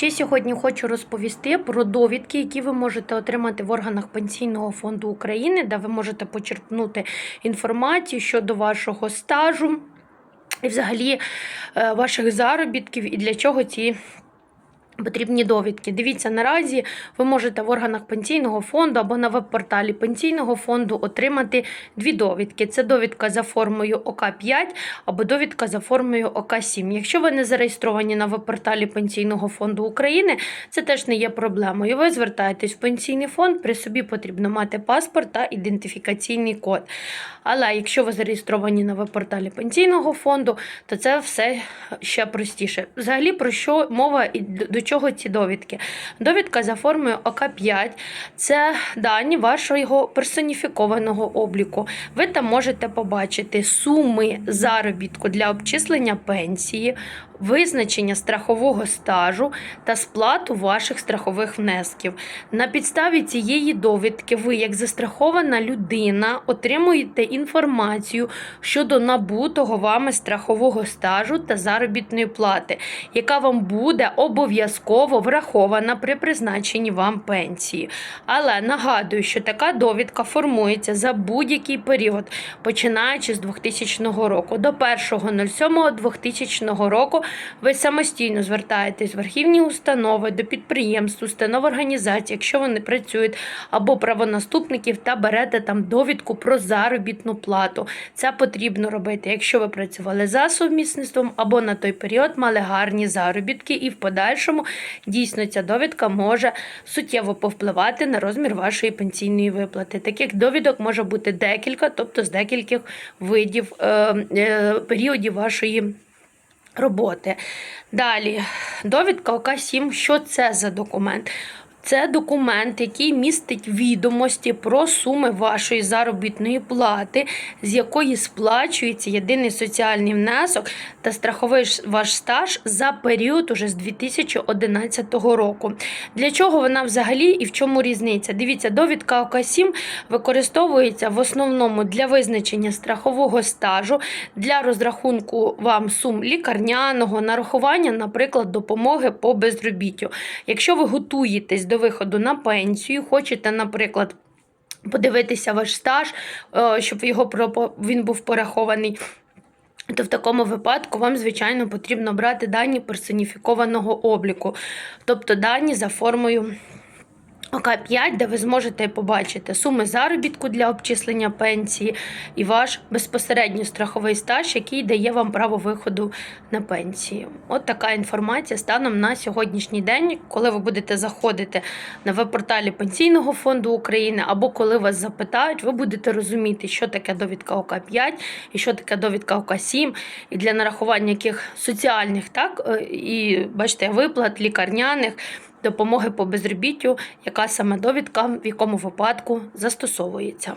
Ще сьогодні хочу розповісти про довідки, які ви можете отримати в органах Пенсійного фонду України, де ви можете почерпнути інформацію щодо вашого стажу і взагалі е, ваших заробітків і для чого ці. Потрібні довідки. Дивіться, наразі ви можете в органах пенсійного фонду або на веб-порталі пенсійного фонду отримати дві довідки. Це довідка за формою ОК5 або довідка за формою ОК7. Якщо ви не зареєстровані на веб-порталі Пенсійного фонду України, це теж не є проблемою. Ви звертаєтесь в пенсійний фонд, при собі потрібно мати паспорт та ідентифікаційний код. Але якщо ви зареєстровані на веб-порталі Пенсійного фонду, то це все ще простіше. Взагалі, про що мова і до чого ці довідки? Довідка за формою ОК5 це дані вашого персоніфікованого обліку. Ви там можете побачити суми заробітку для обчислення пенсії, визначення страхового стажу та сплату ваших страхових внесків. На підставі цієї довідки ви, як застрахована людина, отримуєте інформацію щодо набутого вами страхового стажу та заробітної плати, яка вам буде обов'язково врахована при призначенні вам пенсії. Але нагадую, що така довідка формується за будь-який період, починаючи з 2000 року до 1.07.2000 року ви самостійно звертаєтесь в архівні установи до підприємств, установ організацій, якщо вони працюють, або правонаступників, та берете там довідку про заробітну плату. Це потрібно робити, якщо ви працювали за сумісництвом або на той період мали гарні заробітки, і в подальшому дійсно ця довідка може суттєво повпливати на розмір вашої пенсійної виплати. Таких довідок може бути декілька, тобто з декількох видів е, е, періодів вашої роботи. Далі, довідка ОК-7. Що це за документ? Це документ, який містить відомості про суми вашої заробітної плати, з якої сплачується єдиний соціальний внесок та страховий ваш стаж за період уже з 2011 року. Для чого вона взагалі і в чому різниця? Дивіться, довідка ОК-7 використовується в основному для визначення страхового стажу, для розрахунку вам сум лікарняного, нарахування, наприклад, допомоги по безробіттю. Якщо ви готуєтесь до виходу на пенсію, хочете, наприклад, подивитися ваш стаж, е, щоб його він був порахований. То в такому випадку вам, звичайно, потрібно брати дані персоніфікованого обліку, тобто дані за формою ОК5, де ви зможете побачити суми заробітку для обчислення пенсії і ваш безпосередньо страховий стаж, який дає вам право виходу на пенсію. От така інформація станом на сьогоднішній день, коли ви будете заходити на веб-порталі Пенсійного фонду України, або коли вас запитають, ви будете розуміти, що таке довідка ОК5 і що таке довідка ОК7, і для нарахування яких соціальних, так, е, і бачите, виплат лікарняних допомоги по безробіттю, яка саме довідка в якому випадку застосовується.